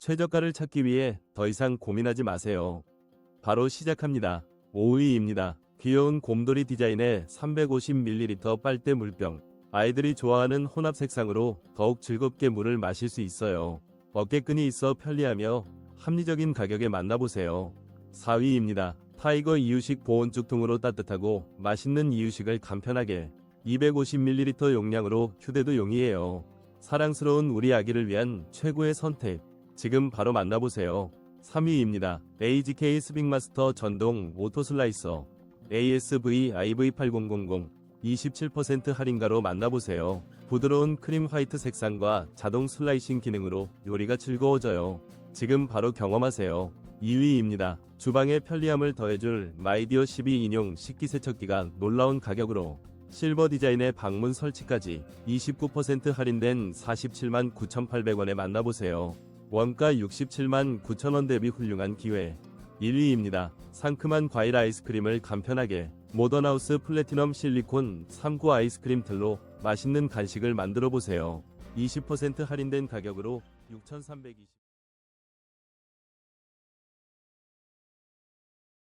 최저가를 찾기 위해 더 이상 고민하지 마세요. 바로 시작합니다. 5위입니다. 귀여운 곰돌이 디자인의 350ml 빨대 물병. 아이들이 좋아하는 혼합 색상으로 더욱 즐겁게 물을 마실 수 있어요. 어깨끈이 있어 편리하며 합리적인 가격에 만나보세요. 4위입니다. 타이거 이유식 보온죽 통으로 따뜻하고 맛있는 이유식을 간편하게 250ml 용량으로 휴대도 용이해요. 사랑스러운 우리 아기를 위한 최고의 선택. 지금 바로 만나보세요. 3위입니다. AGK 스빅마스터 전동 오토 슬라이서 ASV IV8000 27% 할인가로 만나보세요. 부드러운 크림 화이트 색상과 자동 슬라이싱 기능으로 요리가 즐거워져요. 지금 바로 경험하세요. 2위입니다. 주방의 편리함을 더해줄 마이디어 12 인용 식기세척기가 놀라운 가격으로 실버 디자인의 방문 설치까지 29% 할인된 47만 9,800원에 만나보세요. 원가 67만 9천원 대비 훌륭한 기회. 1위입니다. 상큼한 과일 아이스크림을 간편하게 모던하우스 플래티넘 실리콘 3구 아이스크림 틀로 맛있는 간식을 만들어 보세요. 20% 할인된 가격으로 6,320